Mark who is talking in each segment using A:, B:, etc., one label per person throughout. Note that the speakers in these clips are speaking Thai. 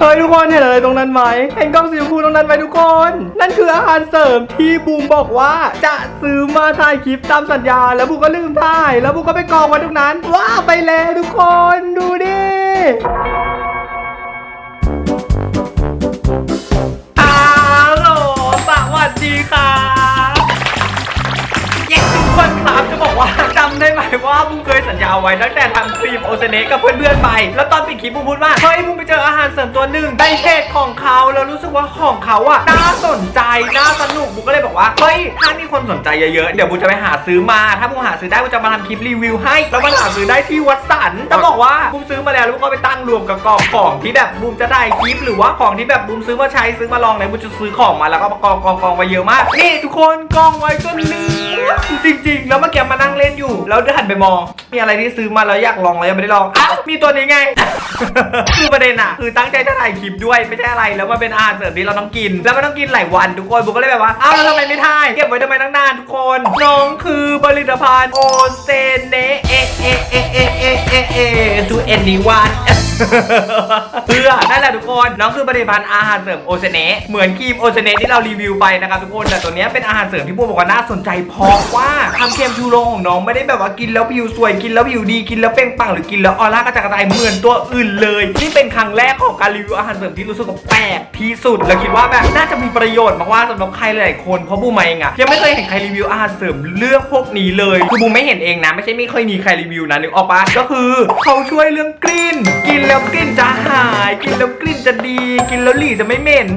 A: เฮ้ยทุกคนเห็นอะไรตรงนั้นไหมเห็นกล้องสีชมพูตรงนั้นไหมทุกคน นั่นคืออาหารเสริมที่บูมบอกว่า จะซื้อมาถ่ายคลิปตามสัญญา แล้วบูมก็ลืมถ่าย แล้วบูมก็ไปกองไว้ตรงนั้น ว้าไปแล้วทุกคนดูดิอ้าโหลสวัสดีครั ว่าบูมเคยสัญญาไว้ตั้งแต่ทำครีมโอเซเนกับเพื่อนๆไป แล้วตอนปิดคลิปบูมพูดว่า เฮ้ยบูมไปเจออาหารเสริมตัวหนึ่งในเพจของเขาแล้วรู้สึกว่าของเขาอะน่าสนใจ น่าสนุกบูมก็เลยบอกว่า เฮ้ย ถ้ามีคนสนใจเยอะๆ เดี๋ยวบูมจะไปหาซื้อมา ถ้าบูมหาซื้อได้บูมจะมาทำคลิปรีวิวให้ แล้วมันหาซื้อได้ที่วัดสันจะบอกว่าบูมซื้อมาแล้วแล้วบูมก็ไปตั้งรวมกับกล่องของที่แบบบูมจะได้คลิปหรือว่าของที่แบบบูมซื้อมาใช้ซื้อมาลองเนี่ยบูมจะซื้อของมาแล้วก็กองกองกองไว้เยอะมากนี่ทุกคนกองไว้ก็นื้อ จริงๆ แล้วเมื่อกี้มานั่งเล่นอยู่ แล้วหันไปมอง มีอะไรที่ซื้อมาแล้วอยากลองแล้วยังไม่ได้ลองอ้าวมีตัวนี้ไง คือประเด็นอะคือตั้งใจจะถ่ายคลิปด้วยไม่ใช่อะไร แล้วมันเป็นอาหารเสริมที่เราต้องกิน แล้วมันต้องกินหลายวันทุกคนบุกก็เลยแบบว่าอ้าวแล้วทำไมไม่ถ่ายเก็บไว้ทำไมตั้งนานทุกคนน้องคือผลิตภัณฑ์โอเซเนเอเอเอเอเอเอเอทูเอ็นนีวัน เพื่อนั่นแหละทุกคนน้องคือผลิตภัณฑ์อาหารเสริมโอเซเนเหมือนครีมโอเซเนที่เรารีวิวไปนะครับทุกคนแต่ตัวนี้เป็นอาหารเสริมที่พวกบอกว่าน่าสนใจเพราะว่าทำเค็มชูโรงของน้องไม่ได้แบบว่ากินแล้วผิวสวยกินแล้วผิวดีกินแล้วเป่งปังหรือกินแล้วออร่ากระจายกระจายเหมือนตัวอื่นเลยนี่เป็นครั้งแรกของการรีวิวอาหารเสริมที่รู้สึกว่าแปลกที่สุดแล้วคิดว่าแบบน่าจะมีประโยชน์มากๆสำหรับใครหลายๆคนเพราะบูมเองอะยังไม่เคยเห็นใครรีวิวอาหารเสริมเลือกพวกนี้เลยคือบูมไม่เห็นเองนะ ไม่ใช่ไม่เคยมีใครรีวิวนะนึกออกปะก็คือเขาช่วยเรื่องกลิ่นกินแล้วกลิ่นจะหาย กินแล้วกลิ่นจะดี กินแล้วหลีจะไม่เหม็น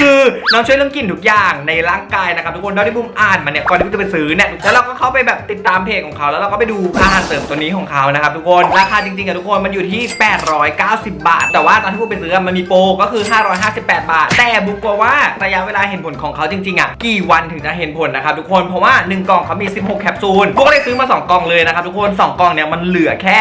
A: คือน้องช่วยเรื่องกลิ่นทุกอย่างในร่างกายนะครับทุกคนเท่าที่บูมอ่านมาเนี่ยก่อนที่บูมจะไปซื้อเนี่ยแล้วเราก็เข้าไปแบบติดตามเพจของเขา แล้วเราก็ไปดูอาหารเสริมตัวนี้ของเขานะครับทุกคนราคาจริงๆอะทุกคนมันอยู่ที่ 890 บาท แต่ว่าตอนที่บูมไปซื้ออะมันมีโปรก็คือ 558 บาท แต่บูมกลัวว่าระยะเวลาเห็นผลของเขาจริงๆอะกี่วันถึงจะเห็นผลนะครับทุกคนเพราะว่า 1 กล่องเขามี 16 แคปซูลบูมก็เลยซื้อมา 2 กล่องเลยนะครับทุกคน 2 กล่องเนี่ยมันเหลือแค่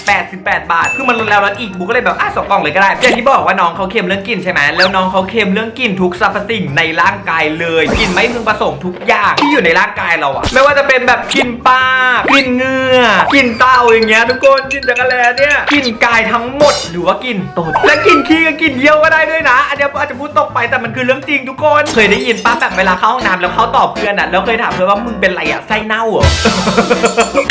A: 1,088 บาทคือมันลดแล้วอีกบูมก็เลยแบบอะสองกล่องเลยก็ได้อย่างที่บอกว่าน้องเขาเค็มเรื่องกลิ่นใช่ไหมแล้วน้องเขาเค็มเรื่องกลิ่นทุกสรรพสิ่งในร่างกายเลยกลิ่นไม่พึงประสงค์ทุกอย่างที่อยู่ในร่างกายเราอะไม่ว่าจะเป็นแบบกลิ่นปลากลิ่นเหงื่อกลิ่นเต้าอย่างเงี้ยทุกคนกลิ่นจักรแลเนี่ยกลิ่นกายทั้งหมดหรือว่ากลิ่นตดและกลิ่นขี้กับกลิ่นเยี่ยวก็ได้ด้วยนะ อันเนี้ยอาจจะพูดตกไปแต่มันคือเรื่องจริงทุกคนเคยได้ยินป้าแบบเวลาเข้าห้องน้ำแล้วเขาตอบเพื่อนอะแล้วเคยถามเพื่อนว่ามึงเป็นไรอะไส้เน่าเหรอ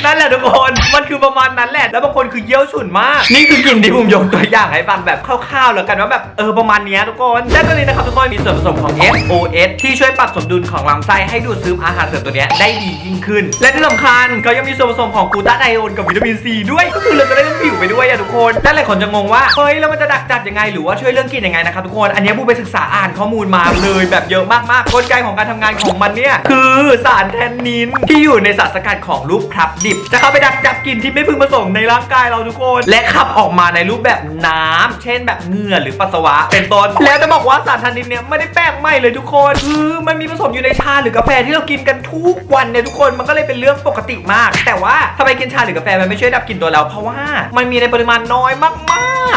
A: นั่นแหละทุกคนมันคือประมาณนั้นแหละแล้วบางคนคือเยี่ยวฉุนมากนี่คือกลิ่นที่ผมยกตัวอย่างให้ฟังแบบคร่าวๆแล้วกันว่าแบบเออประมาณเนี้ยทุกคนและตัวนี้นะครับทุกคนมีส่วนผสมของ SOS ที่ช่วยปรับสมดุลของลำไส้ให้ดูดซึมอาหารเสริมตัวเนี้ยได้ดียิ่งขึ้น และที่สำคัญเขายังมีส่วนผสมของกลูตาไทโอนกับวิตามินซีด้วยก็คือเราจะได้เรื่องผิวไปด้วยอะทุกคนและหลายคนจะงงว่าเฮ้ยแล้วมันจะดักจัดยังไงหรือว่าช่วยเรื่องกลิ่นยังไงนะครับทุกคนอันนี้ยบูไปศึกษาอ่านข้อมูลมาเลยแบบเยอะมากๆกลไกของการทำงานของมันเนี่ยคือสารแทนนินที่อยู่ในสารสกัดของลูกพลับดิบจะเข้าไปดักจับกลิ่นที่ไม่พึงประสงค์ในร่างกายเราทุกคน และขับอออกมาในรูปแบบน้ำเช่นแบบเหงื่อหรือปัสสาวะ เป็นต้น แล้วจะบอกว่าสารทนนินเนี่ยไม่ได้แปลกใหม่เลยทุกคนคือมันมีผสมอยู่ในชาหรือกาแฟที่เรากินกันทุกวันเนี่ยทุกคนมันก็เลยเป็นเรื่องปกติมาก แต่ว่าทำไมกินชาหรือกาแฟมันไม่ช่วยดับกลิ่นตัวเรา เพราะว่ามันมีในปริมาณน้อยมา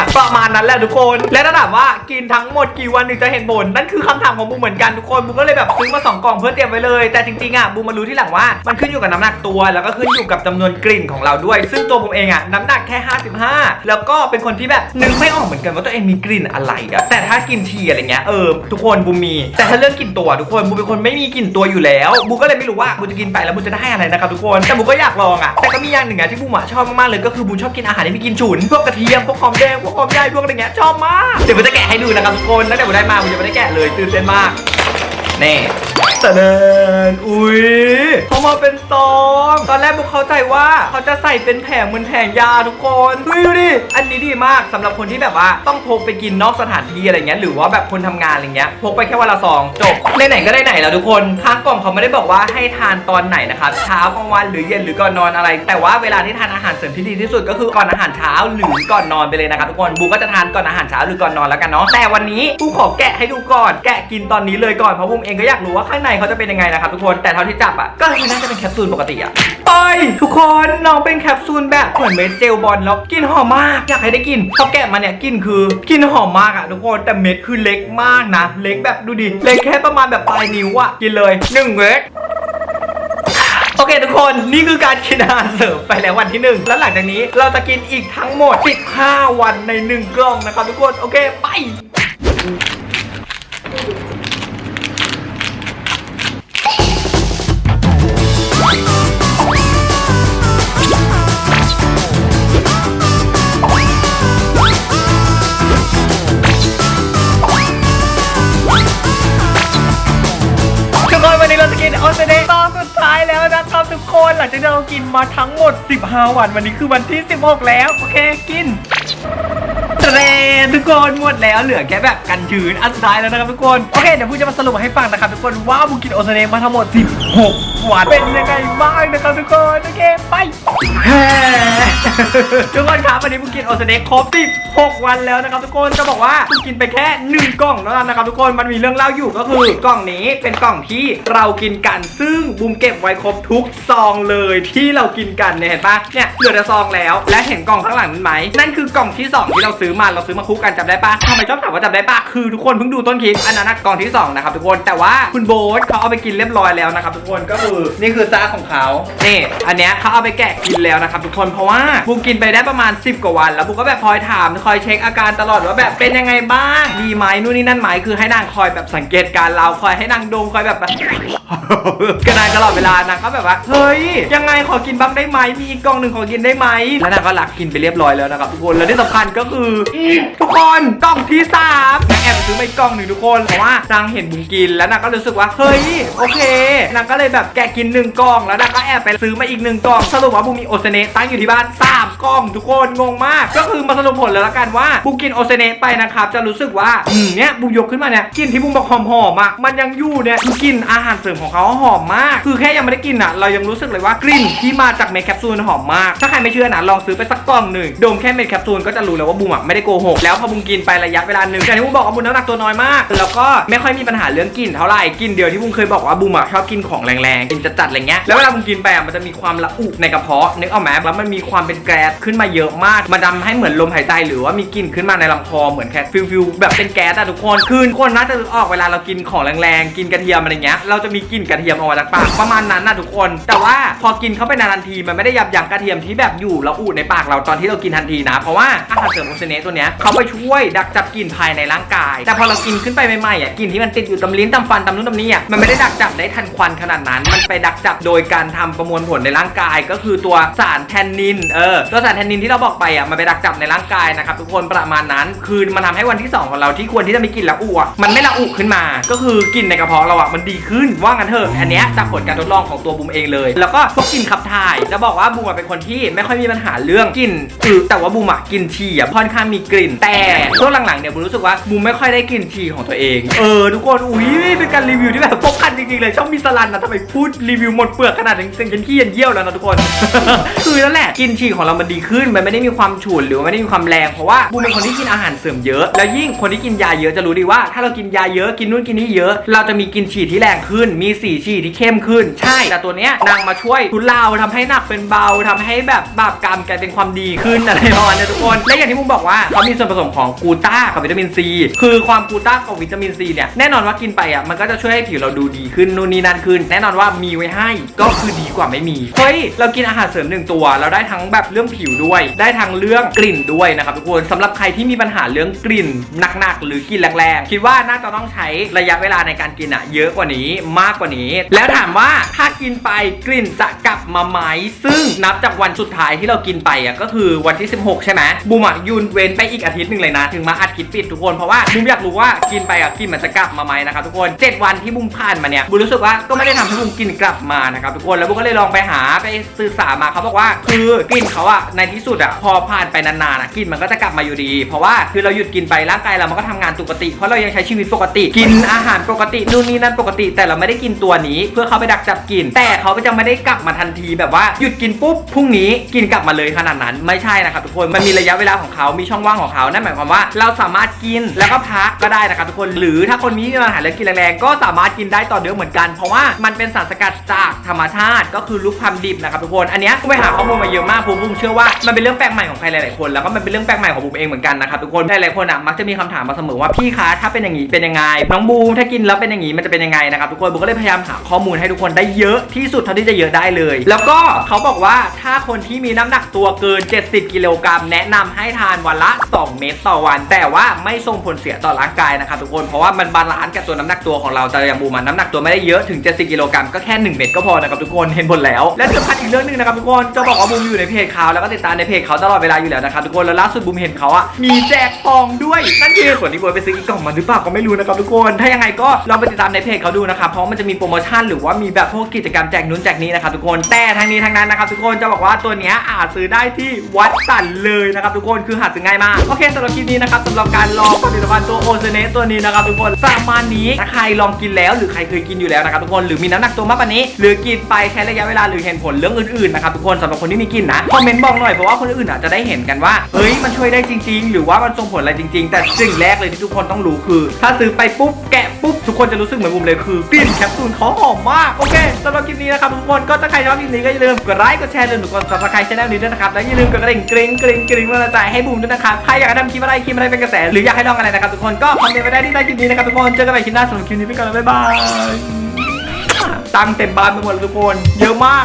A: กๆ ประมาณนั้นแหละทุกคน และถ้าถามว่ากินทั้งหมดกี่วันถึงจะเห็นผลนั่นคือคำถามของบูมเหมือนกันทุกคนบูมก็เลยแบบซื้อมาสองกล่องเพื่อเตรียมไว้เลย แต่จริงๆอะบูมมารู้ที่หลังว่ามันขึ้นอยู่กับน้ำหนักตัว แล้วก็ขึ้นอยู่กับจำนวนกลิ่นของเราด้วย ซึ่งตัวผมเองอะน้ำหนักแค่ 55แล้วแล้วก็เป็นคนที่แบบนึกไม่ออกเหมือนกันว่าตัวเองมีกลิ่นอะไรอะแต่ถ้ากินทีอะไรเงี้ยเออทุกคนบูมมี แต่ถ้าเรื่องกลิ่นตัวทุกคนบูมเป็นคนไม่มีกลิ่นตัวอยู่แล้วบูก็เลยไม่รู้ว่าบูจะกินไปแล้วบูจะได้อะไรนะครับทุกคนแต่บูก็อยากลองอะแต่ก็มีอย่างหนึ่งอะที่บูมอะชอบมากๆเลยก็คือบูชอบกินอาหารที่มีกลิ่นฉุนพวกกระเทียมพวกหอมแดงพวกหอมใหญ่พวกอะไรเงี้ยชอบมากเดี๋ยวบูจะแกะให้ดูนะครับทุกคนแล้วเดี๋ยวบูได้มาบูจะไม่ได้แกะเลยตื่นเต้นมากนี่ ตะเดินอุ้ยเขามาเป็นซองตอนแรกบุกเข้าใจว่าเขาจะใส่เป็นแผงเหมือนแผงยาทุกคนเฮ้ยดูดิอันนี้ดีมากสำหรับคนที่แบบว่าต้องพกไปกินนอกสถานที่อะไรเงี้ยหรือว่าแบบคนทำงานอะไรเงี้ยพกไปแค่วันละซองจบไหนๆก็ได้ไหนแล้วทุกคนข้างกล่องเขาไม่ได้บอกว่าให้ทานตอนไหนนะครับเช้ากลางวันหรือเย็นหรือก่อนนอนอะไร แต่ว่าเวลาที่ทานอาหารเสริมที่ดีที่สุดก็คือก่อนอาหารเช้าหรือก่อนนอนไปเลยนะครับทุกคนบูก็จะทานก่อนอาหารเช้าหรือก่อนนอนแล้วกันเนาะแต่วันนี้บูขอแกะให้ดูก่อนแกะกินตอนนี้เลยก่อนเพราะบูมเองก็อยากรู้ว่าข้างในเขาจะเป็นยังไงนะครับทุกคนแต่เท่าที่จับอะก็คือน่าจะเป็นแคปซูลปกติอะไปทุกคนน้องเป็นแคปซูลแบบเหมือนเม็ดเจลบอลแล้วกินหอมมากอยากให้ได้กินพอแกะมาเนี่ยกินคือกินหอมมากอะทุกคนแต่เม็ดคือเล็กมากนะ เล็กแบบดูดิเล็กแค่ประมาณแบบปลายนิ้วอะกินเลยหนึ่งเม็ดโอเคทุกคนนี่คือการกินอาหารเสริมไปแล้ววันที่หนึ่งแล้วหลังจากนี้เราจะกินอีกทั้งหมด 15 วันในหนึ่งกล่องนะครับทุกคน โอเค ไป หลังจากที่เรากินมาทั้งหมด 15 วัน วันนี้คือวันที่ 16 แล้ว โอเคกินเตรทุกคนหมดแล้วเหลือแค่แบบกันชื้นอันสุดท้ายแล้วนะครับทุกคน โอเค เดี๋ยวพูดจะมาสรุปให้ฟังนะครับทุกคนว่าบุกินโอสเตรเลียมาทั้งหมด 16 วันเป็นยังไงบ้างนะครับทุกคน โอเค ไปแฮ ทุกคนครับวันนี้บูกินออสเตรเลียครบ16วันแล้วนะครับทุกคนจะบอกว่าบูกินไปแค่หนึ่งกล่องเท่านั้นนะครับทุกคนมันมีเรื่องเล่าอยู่ก็คือกล่องนี้เป็นกล่องที่เรากินกันซึ่งบูมเก็บไว้ครบทุกซองเลยที่เรากินกันเนี่ยเห็นปะเนี่ยเหลือแต่ซองแล้ว และเห็นกล่องข้างหลังนั้นไหมนั่นคือกล่องที่สองที่เราซื้อมาเราซื้อมาคู่กันจำได้ปะทำไมชอบถามว่าจำได้ปะคือทุกคนเพิ่งดูต้นคลิปอันนั้นกล่องที่สองนะครับทุกคนแต่ว่าคุณโบ๊ทเขาเอาไปกินเรียบร้อยแล้วนะครับทุกคนก็คือนี่คือซาของเขานี่อันเนี้ยเขาเอาไปแกะกินแล้วนะครับทุกคนเพราะว่าบูมกินไปได้ประมาณ 10 กว่าวัน แล้วบูมก็แบบคอยถามคอยเช็คอาการตลอดว่าแบบเป็นยังไงบ้างดีไหมนู่นนี่นั่นไหมคือให้นางคอยแบบสังเกตการเราคอยให้นางดมคอยแบบกระนางตลอดเวลานางก็แบบว่าเฮ้ยยังไงขอกินบ้างได้ไหมมีอีกกล่องหนึ่งขอกินได้ไหมแล้วนางก็หลักกินไปเรียบร้อยแล้วนะครับทุกคนแล้วที่สำคัญก็คือทุกคนกล่องที่สามนางแอบไปซื้อมาอีกกล่องหนึ่งทุกคนเพราะว่านางเห็นบุมกินแล้วนางก็รู้สึกว่าเฮ้ยโอเคนางก็เลยแบบแกะกินหนึ่งกล่อง แล้วนางก็แอบไปซื้อมาอีกหนึ่งกล่องสรุปว่าบุมมีโอเซเนตั้งอยู่ที่บ้านสามกล่องทุกคนงงมาก ก็คือมาสรุปผลแล้วละกันว่าบุมกินโอเซเนไปนะครับจะรู้สึกว่าอืมเนี่ยบุมยกขึ้นมาเนี่ยกลินที่บุมบอกหอมๆอะมันยังอยู่เนี่ยคือกลินอาหารเสริมของเขาหอมมาก คือแค่ยังไม่ได้กินอะ เรายังรู้สึกเลยว่ากลิ่นที่มาจากเม็ดแคปซูลหอมมาก ถ้าใครไม่เชื่อนะลองซื้อไปสักกล่องหนึ่งดมแค่เม็ดแคปซูลก็จะรู้แล้วว่าบุมอะไม่ได้โกหกแล้วพอบุมกินไประยะเวลาหนึ่งอย่างที่บุมบอกว่าบุมน้ำหนักตัวน้อยมาก แล้วก็ไม่ค่อยมีปัญหาเรื่องกลิ่นเท่าไหร่กลิ่นเดียวที่บุมเคยบอกว่าบุมอะชอบกินของแรงๆกินจัดๆอะไรเงี้ยแล้วเวลาบุมกินไปอะมันจะมีความละอุในกระเพาะนึกออกไหมแล้วมันมีความเป็นแก๊สขึ้นมาเยอะมาก มันทำให้เหมือนลมหายใจหรือว่ามีกลิ่นขึ้นมาในลำคอเหมือนแค่ฟิลฟิลแบบเป็นแก๊สอะทุกคนคือคนน่าจะออกเวลาเรากินของแรงๆกินกระเทียมอะไรเงี้ยเราจะมีกลิ่นกระเทียมออกมาจากปากประมาณนั้นนะทุกคน แต่ว่าพอกินเข้าไปนานๆทีมันไม่ได้ยับยั้งกระเทียมที่แบบอยู่แล้วอูดในปากเราตอนที่เรากินทันทีนะ เพราะว่าอาหารเสริมโอเซเนตัวเนี้ยเขาไปช่วยดักจับกลิ่นภายในร่างกาย แต่พอเรากินขึ้นไปใหม่ๆอะกลิ่นที่มันติดอยู่ตำลิ้นตำฟันตำนู้นตำนี้อะมันไม่ได้ดักจับได้ทันควันขนาดนั้น มันไปดักจับโดยการทำประมวลผลในร่างกาย ก็คือตัวสารแทนนินเออตัวสารแทนนินที่เราบอกไปอะมันไปดักจับในร่างกายนะครับทุกคนประมาณนั้น คือมันทำให้วันที่สองของเราที่ควรที่จะมีกลิ่นละอุอะมันไม่ละอุขึ้นมา ก็คือกลิ่นในกระเพาะเราอะมันดีขึ้นว่างันเถอะอันเนี้ยจากผลการทดลองของตัวบุมเองเลย แล้วก็พวกกลิ่นขับถ่ายจะบอกว่าบูมเป็นคนที่ไม่ค่อยมีปัญหาเรื่องกลิ่นอือแต่ว่าบูมอะกลิ่นฉี่อะค่อนข้างมีกลิ่น แต่ช่วงหลังๆเนี่ยบูมรู้สึกว่าบูมไม่ค่อยได้กลิ่นฉี่ของตัวเองเออทุกคนอุ้ยเป็นการรีวิวที่แบบพบกันจริงๆเลยช่องมีสลันนะทำไมพูดรีวิวหมดเปลือกขนาดถึงถึงขี้ยันเยี่ยวแล้วนะทุกคนคือนั่นแหละกลินฉี่ของเรามันดีขึ้น มันไม่ได้มีความฉุนหรือไม่ได้มีความแรงเพราะว่าบูมเป็นคนที่กินอาหารเสริมเยอะ แล้วยิ่งคนที่กินยาเยอะจะรู้ดีว่า ถ้าเรากินยาเยอะกินนู่นกินนี่เยอะ เราจะมีกินฉี่ที่แรงขึ้น มีสีฉี่ที่เข้มขึ้น ใช่ แต่ตัวเนี้ยนางมาช่วยทุเลาทำให้หนักเป็นเบาทำให้แบบบาปกรรมกลายเป็นความดีขึ้นอะไรประมาณนี้ทุกคน และอย่างที่ผมบอกว่าเขามีส่วนผสมของกูต้ากับวิตามินซีคือความกูต้ากับวิตามินซีเนี่ยแน่นอนว่ากินไปอะมันก็จะช่วยให้ผิวเราดูดีขึ้นนู่นนี่นั่นขึ้น แน่นอนว่ามีไว้ให้ก็คือดีกว่าไม่มีเฮ้ยเรากินอาหารเสริมหนึ่งตัวเราได้ทั้งแบบเรื่องผิวด้วย ได้ทั้งเรื่องกลิ่นด้วยนะครับทุกคนสำหรับใครที่มีปัญหาเรื่องกลิ่นหนักๆ หรือกลิ่นแรงๆ คิดว่าน่าจะต้องใช้ระยะเวลาในการกินอะเยอะกว่านี้มากกว่านี้ แล้วถามว่าถ้ากินไปกลิ่นจะกลับมาไหมซึ่งนับจากวันสุดท้ายที่เรากินไปอะก็คือวันที่ 16 ใช่ไหมบูมอะยุนเว้นไปอีกอาทิตย์หนึ่งเลยนะ ถึงมาอัดคลิปปิดทุกคนเพราะว่าบูมอยากรู้ว่ากินไปอะกลิ่นมันจะกลับมาไหมนะครับทุกคน 7 วันที่บูมผ่านมาเนี่ยบูมรู้สึกว่าก็ไม่ได้ทำให้บูมกลินกลับมานะครับทุกคนแล้วบูมก็เลยลองไปหาไปศึกษามาเขาบอกว่าคือกลิ่นเขาอะในที่สุดอะพอผ่านไปนานๆอะกลิ่นมันก็จะกลับมาอยู่ดี เพราะว่าคือเราหยุดกินไปร่างกายเรามันก็ทำงานปกติ เพราะเรายังใช้ชีวิตปกติ กินอาหารปกตินู่นนี่นั่นปกติ แต่เราไม่ได้กินตัวนี้ เพื่อเขาไปดักจับกลิ่นแต่เขาก็จะไม่ได้กลับมาทันทีแบบว่าหยุดกินปุ๊บพรุ่งนี้กินกลับมาเลยขนาดนั้นไม่ใช่นะครับทุกคนมันมีระยะเวลาของเขามีช่องว่างของเขานั่นหมายความว่าเราสามารถกินแล้วก็พักก็ได้นะครับทุกคนหรือถ้าคนมีปัญหาเรื่องกินแรงๆก็สามารถกินได้ต่อเนื่องเหมือนกัน เพราะว่ามันเป็นสารสกัดจากธรรมชาติก็คือลูกความดิบนะครับทุกคนอันนี้ไปหาข้อมูลมาเยอะมากผมผมเชื่อว่ามันเป็นเรื่องแปลกใหม่ของใครหลายๆคนแล้วก็มันเป็นเรื่องแปลกใหม่ของผมเองเหมือนกันนะครับทุกคนหลายๆคนอะมักจะมีคำถามมาเสมอว่าพี่คะถ้าเป็นอย่างนี้เป็นยังไงน้องบูมถ้ากินแล้วเป็นอย่างนี้มันจะเป็นยังไงนะครับทุกคนบูมก็เลยเลยพยายามหาข้อมูลให้ทุกคนได้เยอะที่สุดเท่าที่จะเยอะได้เลย แล้วก็เขาบอกว่าถ้าคนที่มีน้ำหนักตัวเกิน 70 กิโลกรัมแนะนำให้ทานวันละ 2 เม็ดต่อวัน แต่ว่าไม่ส่งผลเสียต่อร่างกายนะครับทุกคนเพราะว่ามันบาลานซ์กับตัวน้ำหนักตัวของเราแต่อย่างบูมันน้ำหนักตัวไม่ได้เยอะถึง 70 กิโลกรัมก็แค่ 1 เม็ดก็พอนะครับทุกคนเห็นผลแล้ว และสำคัญอีกเรื่องหนึงนะครับทุกคนจะบอกว่าบูมอยู่ในเพจเขาแล้วก็ติดตามในเพจเขาตลอดเวลาอยู่แล้วนะครับทุกคนแล้วล่าสุดบูมเห็นเขาอะมีแจกทองด้วยนั่นคือส่วนที่บูมไปซื้ออีกกล่องมาหรือเปล่าก็ไม่รู้นะครับทุกคนถ้ายังไงก็ลองไปติดตามในเพจเขาดูนะครับเพราะมันจะมีโปรโมชั่นหรือว่ามีแบบพวกกิจกรรมแจกนู้นแจกนี้นะครับทุกคนแต่ทั้งนี้ทั้งนั้นนะครับทุกคนจะบอกว่าตัวเนี้ยอาจซื้อได้ที่วัดสันเลยนะครับทุกคนคือหาซื้อง่ายมากโอเคสำหรับคลิปนี้นะครับสำหรับการลองผลิตภัณฑ์ตัวโอเซเนตัวนี้นะครับทุกคนประมาณนี้ถ้าใครลองกินแล้วหรือใครเคยกินอยู่แล้วนะครับทุกคนหรือมีน้ำหนักตัวมากกว่านี้ หรือกินไปแค่ระยะเวลาหรือเห็นผลเรื่องอื่นๆนะครับทุกคนสำหรับคนที่มีกินนะคอมเมนต์บอกหน่อยเพราะว่าคนอื่นอาจจะได้เห็นกันว่าเฮ้ยมันช่วยได้จริง ๆ หรือว่ามันส่งผลอะไรจริง ๆ แต่สิ่งแรกเลยที่ทุกคนต้องรู้คือ ถ้าซื้อไปปุ๊บแกะปุ๊บทุกคนจะรู้สึกเหมือนผมเลยคือกลิ่นแคปซูลเขาหอมมากโอเคสำหรับคลิปนี้นะครับทุกคนก็ถ้าใครชอบคลิปนี้ก็อย่าลืมกดไลค์กดแชร์เลยหนูกด subscribe ช่องนี้ด้วยนะครับและอย่าลืมกดกระดิ่งกริ๊งกริ๊งกริ๊งเพื่อใจให้บูมด้วยนะครับใครอยากทำคลิปอะไรคลิปอะไรเป็นกระแสหรืออยากให้ลองอะไรนะครับทุกคนก็คอมเมนต์ไว้ได้ที่ใต้คลิปนี้นะครับทุกคนเจอกันใหม่คลิปหน้าสำหรับคลิปนี้ไปก่อนแล้วบ๊ายบายตังเต็มบ้านไปหมดทุกคน เยอะมาก